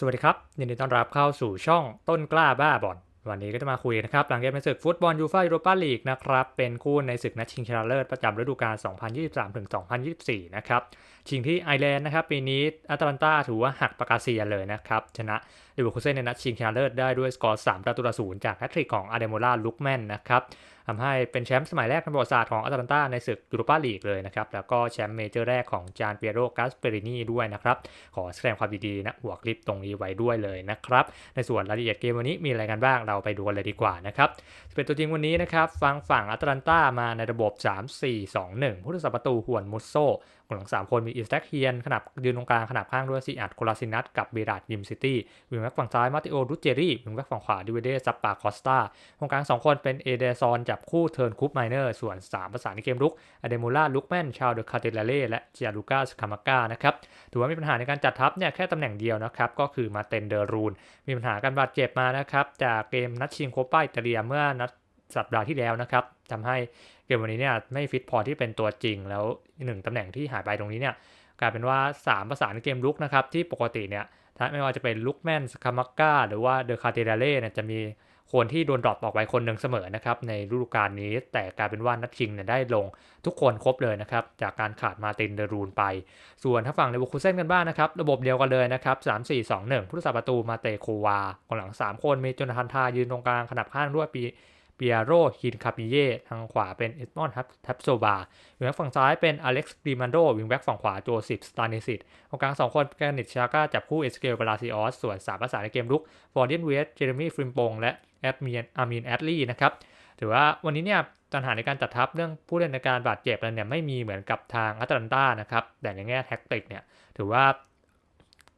สวัสดีครับ ยินดีต้อนรับเข้าสู่ช่องต้นกล้าบ้าบอลวันนี้ก็จะมาคุยนะครับ หลังเกมในศึกฟุตบอลยูฟ่ายูโรปาลีกนะครับ เป็นคู่ในศึกนัดชิงชนะเลิศประจำฤดูกาล 2023-2024 นะครับ ชิงที่ไอร์แลนด์นะครับ ปีนี้อตแลนตาถือว่าหักปากกาเซียนเลยนะครับ ชนะลิเวอร์พูลเซนในนัดชิงชนะเลิศได้ด้วยสกอร์ 3 ประตูต่อศูนย์จากแฮตทริกของอาเดโมล่าลุกแมนนะครับทำให้เป็นแชมป์สมัยแรกในประวัติศาสตร์ของอตแลนตาในศึกยูโรปาลีกเลยนะครับ แล้วก็แชมป์เมเจอร์แรกของจานเปียโรกาสเปรินีด้วยนะครับ ขอแสดงความดีๆนะหัวคลิปตรงนี้ไว้ด้วยเลยนะครับ ในส่วนรายละเอียดเกมวันนี้มีอะไรกันบ้างเราไปดูกันเลยดีกว่านะครับเป็นตัวจริงวันนี้นะครับฟังฝั่งอตแลนตามาในระบบ 3-4-2-1ผู้รักษาประตูหวนมุสโซ คนหลัง 3 คนมีอิสแต็กเฮียนขนาบยืนตรงกลางขนาบข้างด้วยซีอัดโคลาซินัสกับเบราดยิมซิตี้วิงแบ็กฝั่งซ้ายมาติโอรุเจรี่วิงแบ็กฝั่งขวาดิเวเดซัปปาคอสตาตรงกลาง 2 คนเป็นเอเดซอนจับคู่เทิร์นคูปไมเนอร์ส่วน 3 ประสานในเกมรุกอเดมูล่าลุกแมนชาวเดอคาเตเลเล่และเจียลูกาสคามาก้านะครับถือว่ามีปัญหาในการจัดทัพเนี่ยแค่ตำแหน่งเดียวนะครับก็คือมาเตนเดอรูนมีปัญหาการบาดเจ็บมานะครับจากเกมนัดชิงโคป้าอิตาเลียเมื่อนัด สัปดาห์ที่แล้วนะครับทำให้เกมวันนี้เนี่ยไม่ฟิตพอที่เป็นตัวจริง แล้วหนึ่งตำแหน่งที่หายไปตรงนี้เนี่ยกลายเป็นว่า 3 ประสานเกมลุกนะครับที่ปกติเนี่ยไม่ว่าจะเป็นลุกแมนสคามักกาหรือว่าเดอคาเตเล่เนี่ยจะมีคนที่โดนดรอปออกไปคนหนึ่งเสมอนะครับในฤดูกาลนี้ แต่กลายเป็นว่านัดชิงเนี่ยได้ลงทุกคนครบเลยนะครับจากการขาดมาตินเดรูนไป ส่วนถ้าฝั่งในบุคูเซนกันบ้างนะครับ ระบบเดียวกันเลยนะครับ 3 4 2 1 ผู้รักษาประตูมาเตโควาคนหลัง 3 คนมีจนทันทายืนตรงกลางขนาบข้างด้วยปี เปียโรฮินคาปิเย่ทางขวาเป็นเอสมอนทับโซบาวิงแบ็กฝั่งซ้ายเป็นอเล็กซ์ดีมันโดวิงแบ็กฝั่งขวาโจซิฟสตานิสิตตรงกลาง2คนแกนิชชาก้าจับคู่เอสเกลกาลาซิออสส่วน3ภาษาในเกมลุกฟอร์เดียนเวสเจเรมี่ฟริมปงและแอดมีนอามีนแอดลี่นะครับถือว่าวันนี้เนี่ยปัญหาในการจัดทัพเรื่องผู้เล่นในการบาดเจ็บอะไรเนี่ยไม่มีเหมือนกับทางอัตแลนตานะครับแต่ในแง่แท็กติกเนี่ยถือว่า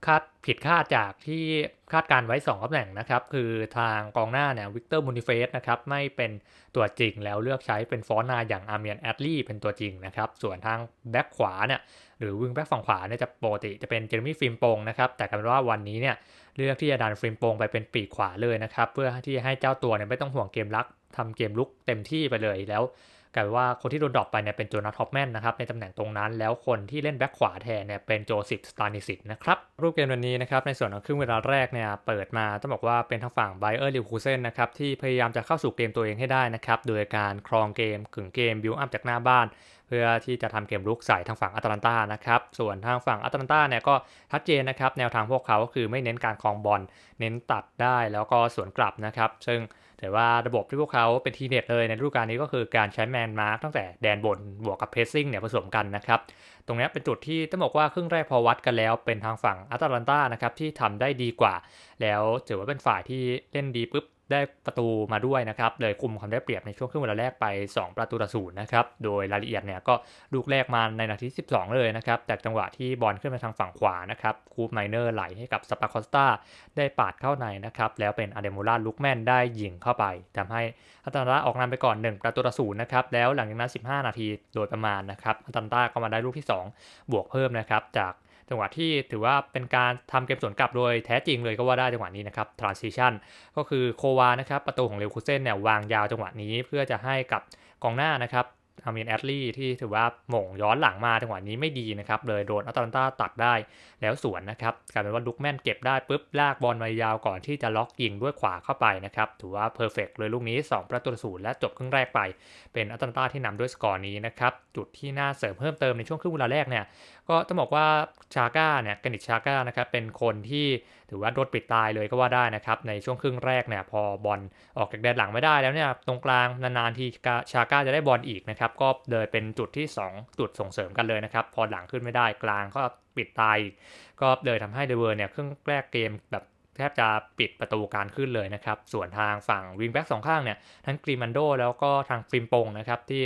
คาดผิดคาดจากที่คาดการไว้2ตำแหน่งนะครับ คือทางกองหน้าเนี่ยวิกเตอร์มูนิเฟสนะครับไม่เป็นตัวจริงแล้วเลือกใช้เป็นฟอนนาอย่างอาร์เมียนแอดลี่เป็นตัวจริงนะครับ ส่วนทางแบ็กขวาเนี่ยหรือวิงแบ็กฝั่งขวาเนี่ยจะปกติจะเป็นเจอร์มี่ฟิล์มโปงนะครับแต่กลายเป็นว่าวันนี้เนี่ยเลือกที่จะดันฟิล์มโปงไปเป็นปีกขวาเลยนะครับเพื่อที่ให้เจ้าตัวเนี่ยไม่ต้องห่วงเกมลักทำเกมลุกเต็มที่ไปเลยแล้ว กลายเป็นว่าคนที่โดนดรอปไปเนี่ยเป็นโจนาธฮอปแมนนะครับในตำแหน่งตรงนั้น แล้วคนที่เล่นแบ็คขวาแทนเนี่ยเป็นโจซิฟสตานิสิตนะครับรูปเกมวันนี้นะครับในส่วนของครึ่งเวลาแรกเนี่ยเปิดมาต้องบอกว่าเป็นทางฝั่งไบเออร์ลิวคูเซนนะครับที่พยายามจะเข้าสู่เกมตัวเองให้ได้นะครับโดยการครองเกมขึงเกมบิวอัพจากหน้าบ้าน เพื่อที่จะทำเกมลุกใส่ทางฝั่งอัตแลนตานะครับส่วนทางฝั่งอัตแลนตาเนี่ยก็ชัดเจนนะครับแนวทางพวกเขาก็คือไม่เน้นการครองบอลเน้นตัดได้แล้วก็สวนกลับนะครับซึ่ง แต่ว่าระบบที่พวกเขาเป็นทีเด็ดเลยในฤดูกาลนี้ก็คือการใช้แมนมาร์กตั้งแต่แดนบนบวกกับเพสซิ่งเนี่ยผสมกันนะครับ ตรงนี้เป็นจุดที่ต้องบอกว่าครึ่งแรกพอวัดกันแล้วเป็นทางฝั่งอัตแลนตานะครับที่ทำได้ดีกว่า แล้วถือว่าเป็นฝ่ายที่เล่นดีปุ๊บ ได้ประตูมาด้วยนะครับเลยคุมความได้เปรียบในช่วงครึ่งเวลาแรกไป 2 ประตูต่อศูนย์นะครับโดยรายละเอียดเนี่ยก็ลูกแรกมาในนาที 12 เลยนะครับจากจังหวะที่บอลขึ้นมาทางฝั่งขวานะครับคูปไมเนอร์ไหลให้กับสปาคอสตาได้ปาดเข้าในนะครับแล้วเป็นอเดมูล่าลุกแมนได้ยิงเข้าไปทำให้อัตันตาออกนำไปก่อน 1 ประตูต่อศูนย์นะครับแล้วหลังจากนั้น 15 นาทีโดยประมาณนะครับอัตันตาก็มาได้ลูกที่ 2 บวกเพิ่มนะครับจาก จังหวะที่ถือว่าเป็นการทำเกมสวนกลับโดยแท้จริงเลยก็ว่าได้จังหวะนี้นะครับ transition ก็คือโควานะครับประตูของเลวคูเซนเนี่ยวางยาวจังหวะนี้เพื่อจะให้กับกองหน้านะครับอามีนแอดลี่ที่ถือว่าหม่งย้อนหลังมาจังหวะนี้ไม่ดีนะครับเลยโดนอัตแลนตาตัดได้แล้วสวนนะครับกลายเป็นว่าลุกแม่นเก็บได้ปุ๊บลากบอลมายาวก่อนที่จะล็อกยิงด้วยขวาเข้าไปนะครับถือว่าเพอร์เฟกเลยลูกนี้ 2 ประตูศูนย์และจบครึ่งแรกไป เป็นอัตแลนตาที่นำด้วยสกอร์นี้นะครับจุดที่น่าเสริมเพิ่มเติมในช่วงครึ่งเวลาแรกเนี่ยก็ต้องบอกว่าชาก้าเนี่ยกนิชชาก้านะครับเป็นคนที่ถือว่าโดนปิดตายเลยก็ว่าได้นะครับในช่วงครึ่งแรกเนี่ยพอบอลออกจากแดนหลังไม่ได้แล้วเนี่ยตรงกลางนานๆทีชาก้าจะได้บอลอีกนะครับก็เลยเป็นจุดที่ 2 จุดส่งเสริมกันเลยนะครับพอหลังขึ้นไม่ได้กลางก็ปิดตายก็เลยทำให้เดเวอร์เนี่ยครึ่งแรกเกมแบบแทบจะปิดประตูการขึ้นเลยนะครับ ส่วนทางฝั่งวิงแบ็กสองข้างเนี่ย ทั้งกรีมันโดแล้วก็ทางฟิมปงนะครับ ที่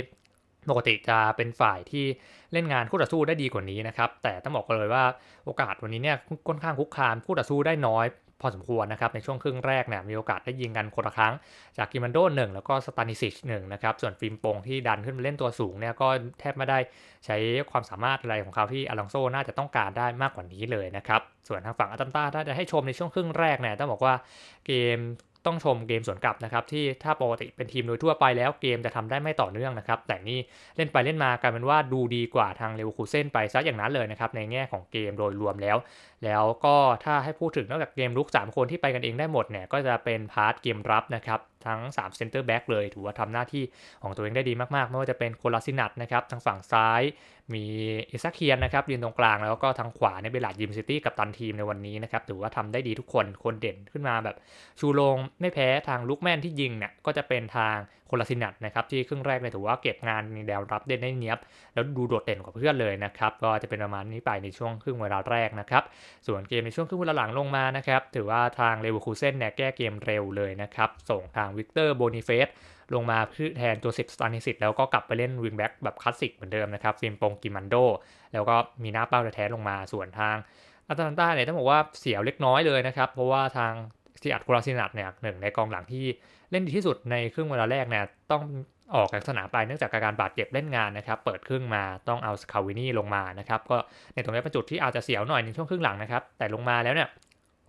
ปกติจะเป็นฝ่ายที่เล่นงานคู่ต่อสู้ได้ดีกว่านี้นะครับ แต่ต้องบอกกันเลยว่าโอกาสวันนี้เนี่ยค่อนข้างคุกคามคู่ต่อสู้ได้น้อยพอสมควรนะครับในช่วงครึ่งแรกเนี่ยมีโอกาสได้ยิงกันคนละครั้ง จากกิมันโดหนึ่งแล้วก็สตานิซิชหนึ่งนะครับส่วนฟิล์มโปงที่ดันขึ้นมาเล่นตัวสูงเนี่ยก็แทบไม่ได้ใช้ความสามารถอะไรของเขาที่อลองโซน่าจะต้องการได้มากกว่านี้เลยนะครับส่วนทางฝั่งอัตันตาถ้าจะให้ชมในช่วงครึ่งแรกเนี่ยต้องบอกว่าเกม ต้องชมเกมสวนกลับนะครับที่ถ้าปกติเป็นทีมโดยทั่วไปแล้วเกมจะทำได้ไม่ต่อเนื่องนะครับแต่นี่เล่นไปเล่นมากลายเป็นว่าดูดีกว่าทางเลวคูเซนไปซะอย่างนั้นเลยนะครับในแง่ของเกมโดยรวมแล้ว แล้วก็ถ้าให้พูดถึงนอกจากเกมลุก 3 คนที่ไปกันเองได้หมดเนี่ยก็จะเป็นพาร์ทเกมรับนะครับ ทั้ง3เซนเตอร์แบ็กเลย ถือว่าทำหน้าที่ของตัวเองได้ดีมากๆ ไม่ว่าจะเป็นโคลาซินัทนะครับทางฝั่งซ้ายมีเอซักเคียนนะครับยืนตรงกลางแล้วก็ทางขวาในเบลาดยิมซิตี้กับตันทีมในวันนี้นะครับถือว่าทำได้ดีทุกคนคนเด่นขึ้นมาแบบ ชูโรงไม่แพ้ทางลุกแมนที่ยิงเนี่ยก็จะเป็นทางโคลาซินัทนะครับที่ครึ่งแรกเนี่ยถือว่าเก็บงานในแนวรับได้ได้เนียบ แล้วดูโดดเด่นกว่าเพื่อนเลยนะครับก็จะเป็นประมาณนี้ไปในช่วงครึ่งเวลาแรกนะครับส่วนเกมในช่วงครึ่งเวลาหลังลงมานะครับถือว่าทางเลเวอร์คูเซนเนี่ยแก้เกมเร็วเลยนะครับส่งทางวิกเตอร์โบนิเฟสลงมาเพื่อแทนโจเซฟสตานิสิตแล้วก็กลับไปเล่นวิงแบ็กแบบคลาสสิกเหมือนเดิมนะครับฟิล์มปงกิมันโด แล้วก็มีหน้าเป้าแท้ลงมาส่วนทางอัตแลนตาเนี่ยต้องบอกว่าเสียวเล็กน้อยเลยนะครับ เพราะว่าทาง ซีอัดโคราซินัตเนี่ยหนึ่งในกองหลังที่เล่นดีที่สุดในครึ่งเวลาแรกเนี่ยต้องออกจากสนามไปเนื่องจากการบาดเจ็บเล่นงานนะครับ เปิดครึ่งมาต้องเอาสคาวินี่ลงมานะครับ ก็ในตรงนี้เป็นจุดที่อาจจะเสียวหน่อยในช่วงครึ่งหลังนะครับ แต่ลงมาแล้วเนี่ย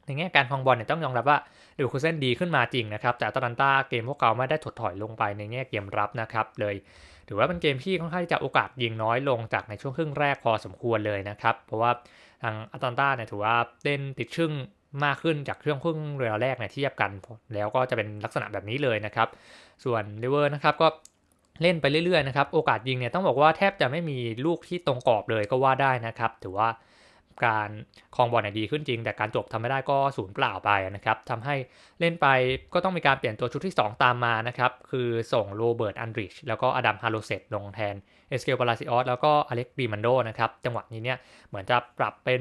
ในแง่การคองบอลเนี่ยต้องยอมรับว่าเดวคูเซนดีขึ้นมาจริงนะครับ แต่ตลันตาเกมพวกเขาไม่ได้ถดถอยลงไปในแง่เกมรับนะครับ เลยถือว่าเป็นเกมที่ค่อนข้างจะโอกาสยิงน้อยลงจากในช่วงครึ่งแรกพอสมควรเลยนะครับ เพราะว่าทางอัตแลนตาเนี่ยถือว่าเล่นติดชึ่ง มากขึ้นจากเครื่องครึ่งเรือแรกเนี่ยเทียบกัน แล้วก็จะเป็นลักษณะแบบนี้เลยนะครับ ส่วนเลเวอร์นะครับก็เล่นไปเรื่อยๆนะครับโอกาสยิงเนี่ยต้องบอกว่าแทบจะไม่มีลูกที่ตรงกรอบเลยก็ว่าได้นะครับ ถือว่าการคลองบอลเนี่ยดีขึ้นจริง แต่การจบทำไม่ได้ก็ศูนย์เปล่าไปนะครับทำให้เล่นไปก็ต้องมีการเปลี่ยนตัวชุดที่ 2 ตามมานะครับ คือส่งโรเบิร์ตอันดริชแล้วก็อดัมฮาโลเซตลงแทน เอสเกลปาลาซิออสแล้วก็อเล็กดีมันโดนะครับ จังหวะนี้เนี่ยเหมือนจะปรับเป็น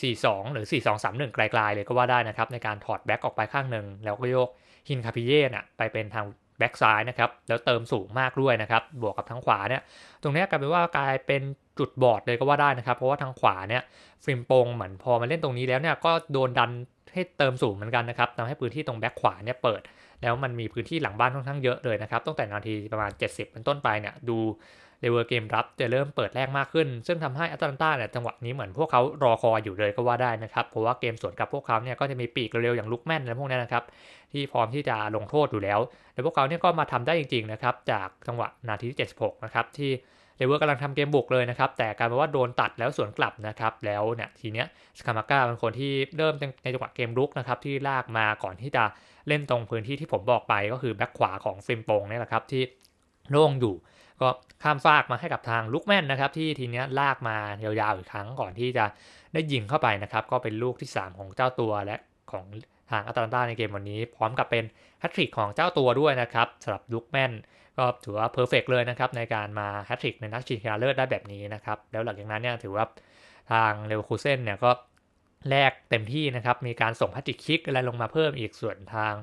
4-4-2 หรือ 4-2-3-1 ไกลๆ เลยก็ว่าได้นะครับ ในการถอดแบ็กออกไปข้างหนึ่ง แล้วก็โยกฮินคาพิเย่น่ะไปเป็นทางแบ็กซ้ายนะครับ แล้วเติมสูงมากด้วยนะครับ บวกกับทางขวาเนี่ย ตรงนี้กลายเป็นว่ากลายเป็นจุดบอดเลยก็ว่าได้นะครับ เพราะว่าทางขวาเนี่ยฟิล์มโปงเหมือนพอมาเล่นตรงนี้แล้วเนี่ยก็โดนดันให้เติมสูงเหมือนกันนะครับทำให้พื้นที่ตรงแบ็กขวาเนี่ยเปิด แล้วมันมีพื้นที่หลังบ้านค่อนข้างเยอะเลยนะครับตั้งแต่นาทีประมาณ 70 เป็นต้นไปเนี่ยดู เลเวอร์เกมรับจะเริ่มเปิดแรกมากขึ้น ซึ่งทำให้อัตแลนตาเนี่ยจังหวะนี้เหมือนพวกเขารอคอยอยู่เลยก็ว่าได้นะครับเพราะว่าเกมสวนกับพวกเขาเนี่ยก็จะมีปีกเร็วๆอย่างลุกแม่นอะพวกนี้นะครับที่พร้อมที่จะลงโทษอยู่แล้วแล้วพวกเขาเนี่ยก็มาทำได้จริงๆนะครับจากจังหวะนาทีที่ 76 นะครับที่เลเวอร์กำลังทำเกมบุกเลยนะครับ แต่กายเป็นว่าโดนตัดแล้วสวนกลับนะครับ แล้วเนี่ยทีเนี้ยสคามาก้าเป็นคนที่เริ่มในจังหวะเกมลุกนะครับ ที่ลากมาก่อนที่จะเล่นตรงพื้นที่ที่ผมบอกไปก็คือแบ็คขวาของฟิมโปงนี่แหละครับที่โล่งอยู่ ก็ข้ามฟากมาให้กับทางลุกแม่นนะครับที่ทีเนี้ยลากมายาวๆอีกครั้งก่อนที่จะได้ยิงเข้าไปนะครับ ก็เป็นลูกที่ 3 ของเจ้าตัวและของทางอัตแลนตาในเกมวันนี้ พร้อมกับเป็นแฮตทริกของเจ้าตัวด้วยนะครับสำหรับลุกแม่นก็ถือว่าเพอร์เฟกเลยนะครับในการมาแฮตทริกในนัดชิงชนะเลิศได้แบบนี้นะครับแล้วหลังจากนั้นเนี่ยถือว่าทางเลวคูเซนเนี่ยก็แลกเต็มที่นะครับมีการส่งแฮตทริกคิกอะไรลงมาเพิ่มอีกส่วนทาง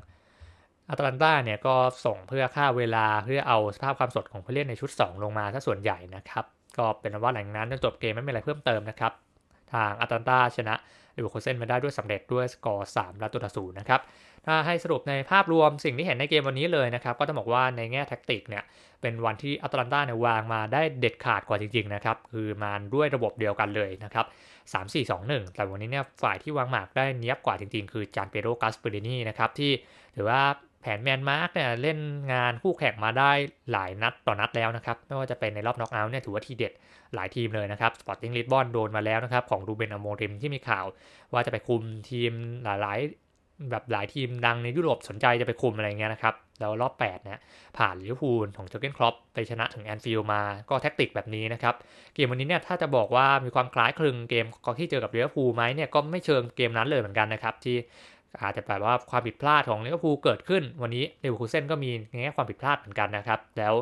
อัตแลนตาเนี่ยก็ส่งเพื่อค่าเวลาเพื่อเอาสภาพความสดของผู้เล่นในชุด 2 ลงมาถ้าส่วนใหญ่นะครับ ก็เป็นว่าหลังนั้นจนจบเกมไม่มีอะไรเพิ่มเติมนะครับ ทางอัตแลนตาชนะเลเวอร์คูเซนมาได้ด้วยสำเร็จด้วยสกอร์3ประตูต่อศูนย์นะครับถ้าให้สรุปในภาพรวมสิ่งที่เห็นในเกมวันนี้เลยนะครับ ก็ต้องบอกว่าในแง่แท็กติกเนี่ยเป็นวันที่อัตแลนตาเนี่ยวางมาได้เด็ดขาดกว่าจริงๆนะครับคือมาด้วยระบบเดียวกันเลยนะครับ3 4 2 1แต่วันนี้เนี่ยฝ่ายที่วางหมากได้เนี้ยบกว่าจริงๆ คือจานเปโรกัสเปเรนีนะครับที่ถือว่า แผนแมนมาร์กเนี่ยเล่นงานคู่แข่งมาได้หลายนัดต่อนัดแล้วนะครับ ไม่ว่าจะเป็นในรอบน็อกเอาท์เนี่ยถือว่าทีเด็ดหลายทีมเลยนะครับสปอร์ติ้งลิสบอนโดนมาแล้วนะครับ ของรูเบนอโมริมที่มีข่าว ว่าจะไปคุมทีมหลายๆแบบหลายทีมดังในยุโรปสนใจจะไปคุมอะไรเงี้ยนะครับ แล้วรอบ8เนี่ยผ่านลิเวอร์พูลของเจอร์เกนครอปไปชนะถึงแอนฟิลด์มาก็แท็กติกแบบนี้นะครับ เกมวันนี้เนี่ยถ้าจะบอกว่ามีความคล้ายคลึงเกมที่เจอกับลิเวอร์พูลไหมเนี่ยก็ไม่เชิงเกมนั้นเลยเหมือนกันนะครับ ที่ อาจจะแบบว่าความผิดพลาดของเลเวอร์พูลเกิดขึ้น วันนี้เลเวอร์คูเซนก็มีแง่ความผิดพลาดเหมือนกันนะครับ แล้ว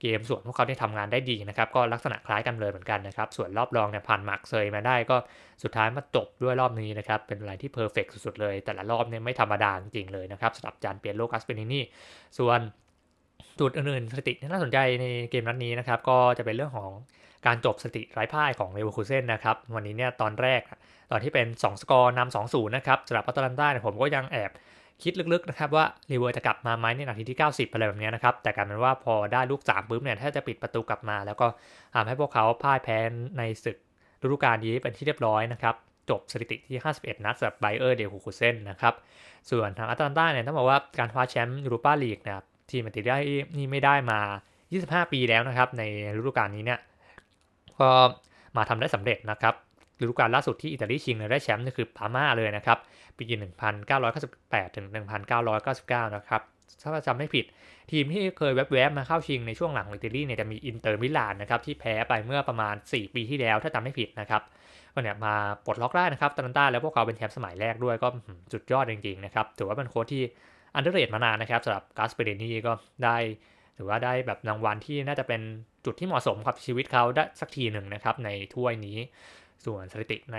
เกมส่วนพวกเขาได้ทำงานได้ดีนะครับ ก็ลักษณะคล้ายกันเลยเหมือนกันนะครับ ส่วนรอบรองเนี่ยผ่านหมักเซยมาได้ก็สุดท้ายมาจบด้วยรอบนี้นะครับ เป็นอะไรที่เพอร์เฟกสุดๆเลย แต่ละรอบเนี่ยไม่ธรรมดาจริงๆเลยนะครับสำหรับจานเปียโลกัสเปนินี่ ส่วนจุดอื่นๆสถิติที่น่าสนใจในเกมนัดนี้นะครับ ก็จะเป็นเรื่องของการจบสถิติไร้พ่ายของเลเวอร์คูเซนนะครับ วันนี้เนี่ยตอนแรก ตอนที่เป็น 2 สกอร์นำ2-0นนะครับสำหรับอัตแลนตาเนี่ยผมก็ยังแอบคิดลึกๆนะครับว่ารีเวอร์จะกลับมาไหมในนาทีที่ 90อะไรแบบนี้นะครับแต่กายเป็นว่าพอได้ลูก3ปุ๊บเนี่ยถ้าจะปิดประตูกลับมา แล้วก็ทำให้พวกเขาพ่ายแพ้ในศึกฤดูกาลนี้เป็นที่เรียบร้อยนะครับจบสถิติที่ 51 นัดสำหรับไบเออร์เดลคูเซนนะครับส่วนทางอัตแลนตาเนี่ยต้องบอกว่าการคว้าแชมป์ยูโรปาลีกนะครับทีมมันติได้นี่ไม่ได้มา 25 ปีแล้วนะครับในฤดูกาลนี้เนี่ยก็มาทำได้สำเร็จนะครับ ฤดูกาลล่าสุดที่อิตาลีชิงได้แชมป์นี่คือพาม่าเลยนะครับ ปี 1998 ถึง 1999 นะครับ ถ้าจำไม่ผิด ทีมที่เคยแวบๆมาเข้าชิงในช่วงหลังของอิตาลีเนี่ยจะมีอินเตอร์มิลานนะครับที่แพ้ไปเมื่อประมาณ 4 ปีที่แล้วถ้าจำไม่ผิดนะครับก็เนี่ยมาปลดล็อกได้นะครับตันต้าแล้วพวกเขาเป็นแชมป์สมัยแรกด้วยก็สุดยอดจริงๆนะครับถือว่าเป็นโค้ชที่อันเดอร์เรทมานานนะครับสำหรับกาสเปเรนีก็ได้ถือว่าได้แบบรางวัลที่น่าจะเป็นจุดที่เหมาะสมกับชีวิตเขาได้สักทีหนึ่งนะครับในถ้วยนี้ ส่วนสถิติใน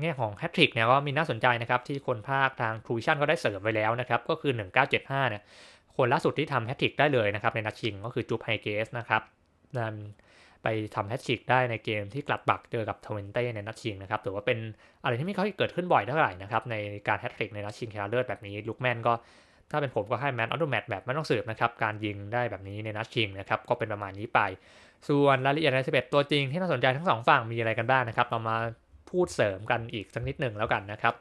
แง่ของแฮตทริกเนี่ยก็มีน่าสนใจนะครับ ที่คนภาคทางทรูวิชั่นก็ได้เสริมไว้แล้วนะครับ ก็คือ 1975เนี่ยคนล่าสุดที่ทำแฮตทริกได้เลยนะครับ ในนัดชิงก็คือจูไฮเกสนะครับนั่นไปทำแฮตทริกได้ในเกมที่กลัดบักเจอกับทเวนเต้ในนัดชิงนะครับถือว่าเป็นอะไรที่ไม่ค่อยเกิดขึ้นบ่อยเท่าไหร่นะครับในการแฮตทริกในนัดชิงชนะเลิศแบบนี้ลูกแมนก็ ถ้าเป็นผมก็ให้แมนออโตแมตแบบไม่ต้องสืบนะครับ การยิงได้แบบนี้ในนัดชิงนะครับ ก็เป็นประมาณนี้ไป ส่วนรายละเอียดใน11 ตัวจริงที่น่าสนใจทั้งสองฝั่งมีอะไรกันบ้างนะครับ เรามาพูดเสริมกันอีกสักนิดหนึ่งแล้วกันนะครับ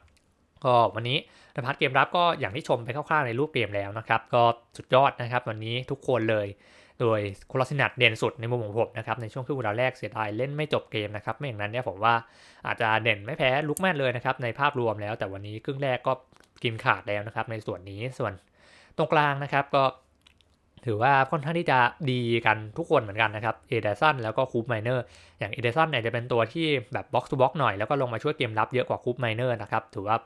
ก็วันนี้นพาร์ทเกมรับก็อย่างที่ชมไปคร่าวๆในรูปเกมแล้วนะครับ ก็สุดยอดนะครับ วันนี้ทุกคนเลย โดยโคลาสินัดเด่นสุดในมุมของผมนะครับในช่วงครึ่งเวลาแรกเสียดายเล่นไม่จบเกมนะครับไม่อย่างนั้นเนี่ยผมว่าอาจจะเด่นไม่แพ้ลุกแม่นเลยนะครับในภาพรวมแล้ว แต่วันนี้ครึ่งแรกก็กินขาดแล้วนะครับในส่วนนี้ส่วนตรงกลางนะครับก็ถือว่าค่อนข้างที่จะดีกันทุกคนเหมือนกันนะครับ เอเดสันแล้วก็คูปไมเนอร์ อย่างเอเดสันเนี่ยจะเป็นตัวที่แบบบ็อกซ์ทูบ็อกหน่อย แล้วก็ลงมาช่วยเกมรับเยอะกว่าคูปไมเนอร์นะครับ ถือว่า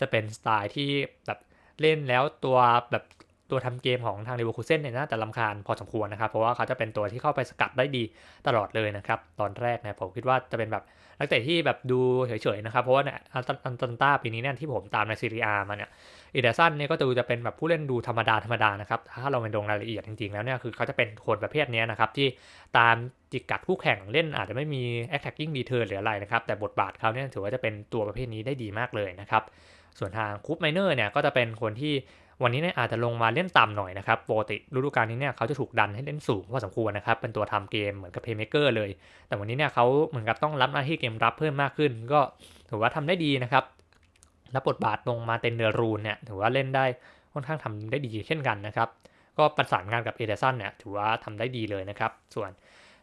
จะเป็นสไตล์ที่แบบเล่นแล้วตัวแบบ ตัวทำเกมของทางเลเวอร์คูเซนเนี่ยน่าจะลำคาญพอสมควรนะครับ เพราะว่าเขาจะเป็นตัวที่เข้าไปสกัดได้ดีตลอดเลยนะครับ ตอนแรกเนี่ยผมคิดว่าจะเป็นแบบนักเตะที่แบบดูเฉยๆนะครับ เพราะว่าเนี่ยอันตันต้าปีนี้เนี่ยที่ผมตามในซีรีอามาเนี่ยอีเดซันเนี่ยก็จะดูจะเป็นแบบผู้เล่นดูธรรมดาธรรมดานะครับ ถ้าเราไปลงรายละเอียดจริงๆแล้วเนี่ยคือเขาจะเป็นคนประเภทนี้นะครับที่ตามจิกกัดคู่แข่งเล่นอาจจะไม่มี attacking return หรืออะไรนะครับแต่บทบาทเขาเนี่ยถือว่าจะเป็นตัวประเภทนี้ได้ดีมากเลยนะครับส่วนทางคูปไมเนอร์เนี่ยก็จะเป็นคนที่ วันนี้เนี่ยอาจจะลงมาเล่นต่ำหน่อยนะครับปกติฤดูกาลนี้เนี่ยเขาจะถูกดันให้เล่นสูงพอสมควรนะครับเป็นตัวทำเกมเหมือนกับเพย์เมเกอร์เลย แต่วันนี้เนี่ยเขาเหมือนกับต้องรับหน้าที่เกมรับเพิ่มมากขึ้น ก็ถือว่าทำได้ดีนะครับรับบทบาทลงมาเต็นเดอร์รูนเนี่ยถือว่าเล่นได้ค่อนข้างทำได้ดีเช่นกันนะครับก็ประสานงานกับเอเดสันเนี่ยถือว่าทำได้ดีเลยนะครับส่วน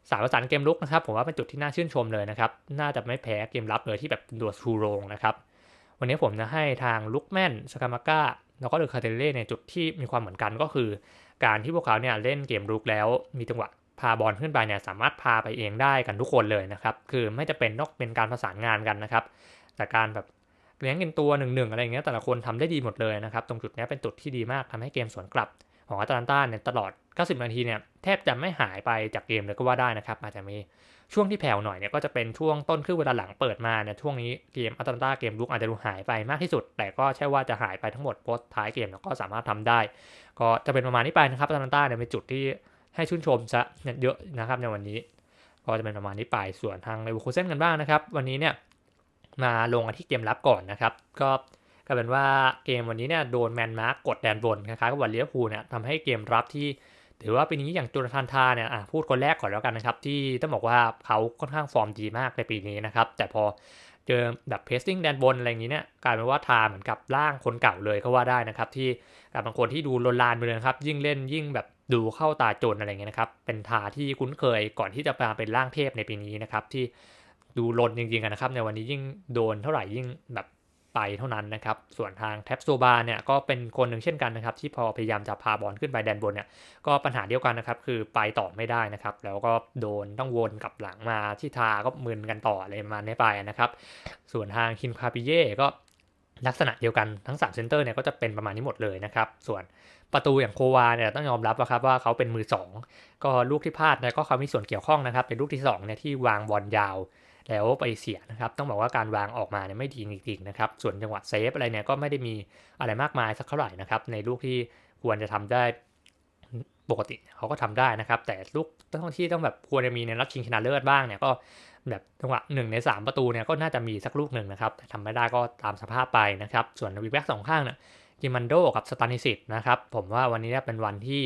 สายประสานเกมลุกนะครับผมว่าเป็นจุดที่น่าชื่นชมเลยนะครับ น่าจะไม่แพ้เกมรับเลยที่แบบตัวชูโรงนะครับ วันนี้ผมจะให้ทางลุกแมนสกามาก้า แล้วก็เดอคาเทเล่ในจุดที่มีความเหมือนกันก็คือ การที่พวกเขาเนี่ยเล่นเกมรุกแล้วมีจังหวะพาบอลขึ้นไปเนี่ยสามารถพาไปเองได้กันทุกคนเลยนะครับ คือไม่จะเป็นนอกเป็นการประสานงานกันนะครับ แต่การแบบเลี้ยงกินตัวหนึ่งหนึ่งอะไรอย่างเงี้ยแต่ละคนทำได้ดีหมดเลยนะครับ ตรงจุดนี้เป็นจุดที่ดีมากทำให้เกมสวนกลับของอัตแลนตาเนี่ยตลอด 90 นาทีเนี่ยแทบจะไม่หายไปจากเกมเลยก็ว่าได้นะครับ อาจจะมี ช่วงที่แผ่วหน่อยเนี่ยก็จะเป็นช่วงต้นครึ่งเวลาหลังเปิดมาเนี่ยช่วงนี้เกมอัตแลนตาเกมลุกอาจจะดูหายไปมากที่สุด แต่ก็ใช่ว่าจะหายไปทั้งหมดโพสท้ายเกมก็สามารถทำได้ ก็จะเป็นประมาณนี้ไปนะครับอัตแลนตาเนี่ยเป็นจุดที่ให้ชื่นชมซะเยอะนะครับในวันนี้ ก็จะเป็นประมาณนี้ไปส่วนทางเลเวอร์คูเซนกันบ้างนะครับ วันนี้เนี่ยมาลงที่เกมรับก่อนนะครับ ก็กลายเป็นว่าเกมวันนี้เนี่ยโดนแมนมาร์กกดแดนบนคล้ายๆกับวันเลียพูเนี่ยทำให้เกมรับที่ ถือว่าปีนี้อย่างจูนทานทาเนี่ยพูดคนแรกก่อนแล้วกันนะครับ ที่ต้องบอกว่าเขาค่อนข้างฟอร์มดีมากในปีนี้นะครับ แต่พอเจอแบบเพสติ้งแดนบนอะไรอย่างนี้เนี่ยกลายเป็นว่าทาเหมือนกับร่างคนเก่าเลยก็ว่าได้นะครับ ที่กับบางคนที่ดูลนลานไปเลยครับ ยิ่งเล่นยิ่งแบบดูเข้าตาจนอะไรเงี้ยนะครับ เป็นทาที่คุ้นเคยก่อนที่จะมาเป็นร่างเทพในปีนี้นะครับที่ดูลนจริงๆนะครับ ในวันนี้ยิ่งโดนเท่าไหร่ยิ่งแบบ ไปเท่านั้นนะครับ ส่วนทางแท็บโซบาเนี่ยก็เป็นคนหนึ่งเช่นกันนะครับ ที่พอพยายามจะพาบอลขึ้นไปแดนบนเนี่ยก็ปัญหาเดียวกันนะครับคือไปต่อไม่ได้นะครับ แล้วก็โดนต้องวนกลับหลังมาที่ทาก็มึนกันต่ออะไรมาไม่ไปนะครับ ส่วนทางคินคาปิเย่ก็ลักษณะเดียวกันทั้ง3เซนเตอร์เนี่ยก็จะเป็นประมาณนี้หมดเลยนะครับ ส่วนประตูอย่างโควาเนี่ยต้องยอมรับนะครับว่าเขาเป็นมือ 2 ก็ลูกที่พลาดเนี่ยก็เขามีส่วนเกี่ยวข้องนะครับ เป็นลูกที่2เนี่ยที่วางบอลยาว แล้วไปเสียนะครับ ต้องบอกว่าการวางออกมาเนี่ยไม่ดีจริงๆนะครับ ส่วนจังหวะเซฟอะไรเนี่ยก็ไม่ได้มีอะไรมากมายสักเท่าไหร่นะครับ ในลูกที่ควรจะทำได้ปกติเขาก็ทำได้นะครับ แต่ลูกต้องที่ต้องแบบควรจะมีในนัดชิงชนะเลิศบ้างเนี่ยก็แบบจังหวะหนึ่งใน 3 ประตูเนี่ยก็น่าจะมีสักลูกหนึ่งนะครับแต่ทำไม่ได้ก็ตามสภาพไปนะครับ ส่วนวีแบ็กสองข้างเนี่ยกิมันโดกับสตานิสิตนะครับ ผมว่าวันนี้เป็นวันที่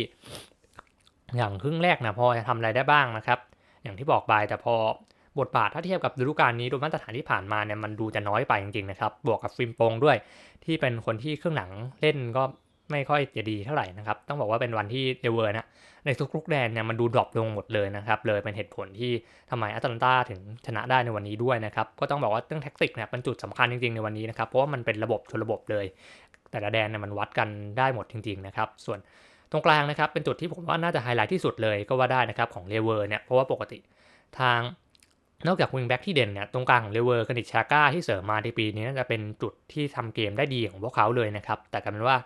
อย่างครึ่งแรกนะพอจะทำอะไรได้บ้างนะครับ อย่างที่บอกไปแต่พอ บทบาทถ้าเทียบกับฤดูกาลนี้โดยมาตรฐานที่ผ่านมาเนี่ยมันดูจะน้อยไปจริงๆนะครับ บวกกับฟิล์มโปงด้วย ที่เป็นคนที่เครื่องหลังเล่นก็ไม่ค่อยจะดีเท่าไหร่นะครับ ต้องบอกว่าเป็นวันที่เดเวอร์นะในทุกๆแดนเนี่ยมันดูดรอปลงหมดเลยนะครับ เลยเป็นเหตุผลที่ทำไมแอตแลนตาถึงชนะได้ในวันนี้ด้วยนะครับ ก็ต้องบอกว่าเรื่องแท็กติกเนี่ยเป็นจุดสำคัญจริงๆในวันนี้นะครับ เพราะว่ามันเป็นระบบชนระบบเลย แต่ละแดนเนี่ยมันวัดกันได้หมดจริง ๆ นะครับ ส่วนตรงกลางนะครับเป็นจุดที่ผมว่าน่าจะไฮไลท์ที่สุดเลยก็ว่าได้นะครับของเลเวอร์เนี่ยเพราะว่าปกติทาง นอกจากวิงแบ็กที่เด่นเนี่ยตรงกลางของเลเวอร์คนิชชาก้าที่เสริมมาในปีนี้น่าจะเป็นจุดที่ทำเกมได้ดีของพวกเขาเลยนะครับ แต่กลายเป็นว่า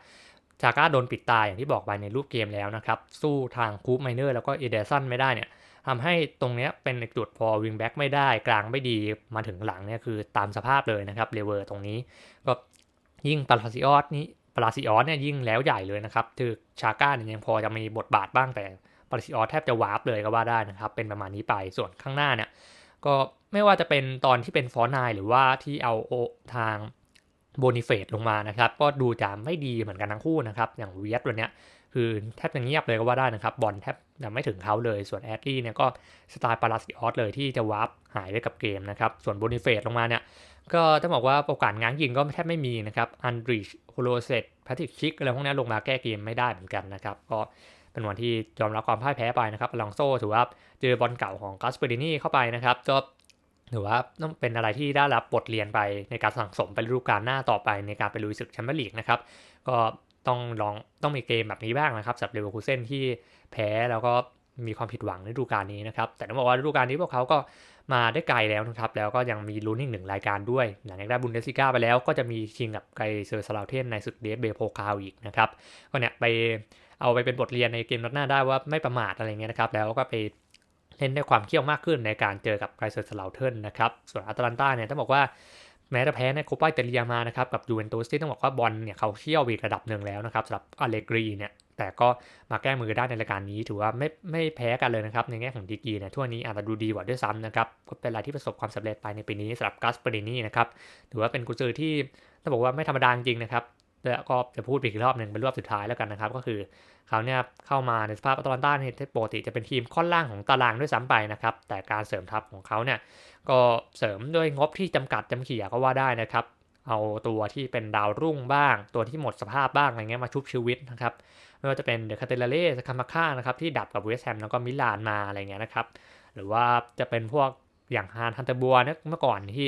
ชาก้าโดนปิดตายอย่างที่บอกไปในรูปเกมแล้วนะครับ สู้ทางคูปไมเนอร์แล้วก็เอเดสันไม่ได้เนี่ยทำให้ตรงนี้เป็นจุดพอวิงแบ็กไม่ได้กลางไม่ดีมาถึงหลังเนี่ยคือตามสภาพเลยนะครับเลเวอร์ตรงนี้ ก็ยิ่งปาราซิออสนี้ปาราซิออสเนี่ยยิ่งแล้วใหญ่เลยนะครับคือชาก้าเนี่ยยังพอจะมีบทบาทบ้างแต่ปาราซิออสแทบจะวาร์ปเลยก็ว่าได้นะครับเป็นประมาณนี้ไปส่วนข้างหน้าเนี่ย ก็ไม่ว่าจะเป็นตอนที่เป็นฟอร์นายหรือว่าที่เอาโอทางโบนิเฟตลงมานะครับ ก็ดูจะไม่ดีเหมือนกันทั้งคู่นะครับ อย่างเวียดวันเนี้ยคือแทบจะเงียบเลยก็ว่าได้นะครับ บอลแทบจะไม่ถึงเขาเลย ส่วนแอดลี่เนี่ยก็สไตล์ปาราซิออสเลยที่จะวาร์ปหายไปกับเกมนะครับ ส่วนโบนิเฟตลงมาเนี่ย ก็ต้องบอกว่าโอกาสง้างยิงก็แทบไม่มีนะครับ อันดริชโฮโลเซตแพทริกชิกอะไรพวกนี้ลงมาแก้เกมไม่ได้เหมือนกันนะครับ ก็ เป็นวันที่ยอมรับความพ่ายแพ้ไปนะครับลองโซ่ถือว่าเจอบอลเก่าของกัสเปรินีเข้าไปนะครับก็ถือว่าต้องเป็นอะไรที่ได้รับบทเรียนไปในการสั่งสมไปฤดูกาลหน้าต่อไปในการไปลุยศึกแชมเปี้ยนลีกนะครับก็ต้องลองต้องมีเกมแบบนี้บ้างนะครับสำหรับเลเวอร์คูเซนที่แพ้แล้วก็มีความผิดหวังในฤดูกาลนี้นะครับ แต่ต้องบอกว่าฤดูกาลนี้พวกเขาก็มาได้ไกลแล้วนะครับ แล้วก็ยังมีลุ้นอีกหนึ่งรายการด้วย หลังจากได้บุนเดสซิก้าไปแล้วก็จะมีชิงกับไกเซอร์สลาวเทนในศึกเดฟเบโพคาวอีกนะครับ ก็เนี่ยไป เอาไปเป็นบทเรียนในเกมนัดหน้าได้ว่าไม่ประมาทอะไรเงี้ยนะครับ แล้วก็ไปเล่นด้วยความเขี้ยวมากขึ้นในการเจอกับไกรเซอร์สลาเทนนะครับ ส่วนอัตแลนตาเนี่ยต้องบอกว่าแม้จะแพ้ในโคปาอิตาเลียมานะครับกับยูเวนตุสที่ต้องบอกว่าบอลเนี่ยเขาเขี้ยวอีกระดับหนึ่งแล้วนะครับสำหรับอเลกรีเนี่ยแต่ก็มาแก้มือได้ในรายการนี้ถือว่าไม่ไม่แพ้กันเลยนะครับในแง่ของดีกีเนี่ยทั่วนี้อาจจะดูดีกว่าด้วยซ้ำนะครับก็เป็นอะไรที่ประสบความสำเร็จไปในปีนี้สำหรับกัสเปรินีนะครับถือว่าเป็นกุญซือที่ต้องบอกว่าไม่ธรรมดาจริงนะครับ แล้วก็จะพูดอีกรอบหนึ่งเป็นรอบสุดท้ายแล้วกันนะครับ ก็คือเขาเนี่ยเข้ามาในสภาพอัตแลนตาเนี่ยปกติจะเป็นทีมค่อนล่างของตารางด้วยซ้ำไปนะครับ แต่การเสริมทัพของเขาเนี่ยก็เสริมด้วยงบที่จำกัดจำเขี่ยก็ว่าได้นะครับ เอาตัวที่เป็นดาวรุ่งบ้าง ตัวที่หมดสภาพบ้างอะไรเงี้ยมาชุบชีวิตนะครับไม่ว่าจะเป็นเดอะคาเตเลเล่สคามาค่านะครับที่ดับกับเวสแฮมแล้วก็มิลานมาอะไรเงี้ยนะครับหรือว่าจะเป็นพวกอย่างฮานฮันเตบัวเนี่ยเมื่อก่อนที่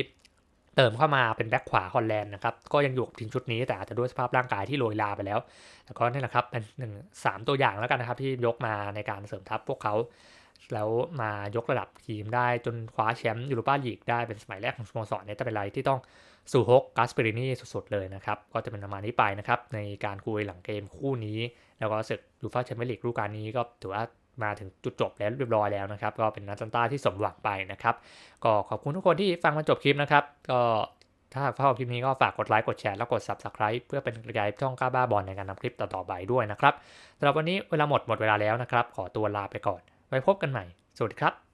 เติมเข้ามาเป็นแบ็คขวาฮอลแลนด์นะครับ ก็ยังอยู่กับทีมชุดนี้แต่อาจจะด้วยสภาพร่างกายที่โรยลาไปแล้วแต่ก็นี่แหละครับเป็นหนึ่งสามตัวอย่างแล้วกันนะครับ ที่ยกมาในการเสริมทัพพวกเขา แล้วมายกระดับทีมได้จนคว้าแชมป์ยูโรปาลีกได้เป็นสมัยแรกของสโมสรเนี่ยจะเป็นอะไรที่ต้องสู่ฮกกาสเปรินีสุดๆเลยนะครับ ก็จะเป็นประมาณนี้ไปนะครับในการคุยหลังเกมคู่นี้ แล้วก็ศึกยูฟ่าแชมเปี้ยนลีกฤดูกาลนี้ก็ถือว่า มาถึงจุดจบแล้วเรียบร้อยแล้วนะครับ ก็เป็นนัดซันต้าที่สมหวังไปนะครับ ก็ขอบคุณทุกคนที่ฟังมาจบคลิปนะครับ ก็ถ้าชอบคลิปนี้ก็ฝากกดไลค์กดแชร์แล้วกด Subscribe เพื่อเป็นกำลังใจช่องก้าบ้าบอลในการนำคลิปต่อๆไปด้วยนะครับสำหรับวันนี้เวลาหมดหมดเวลาแล้วนะครับ ขอตัวลาไปก่อน ไว้พบกันใหม่ สวัสดีครับ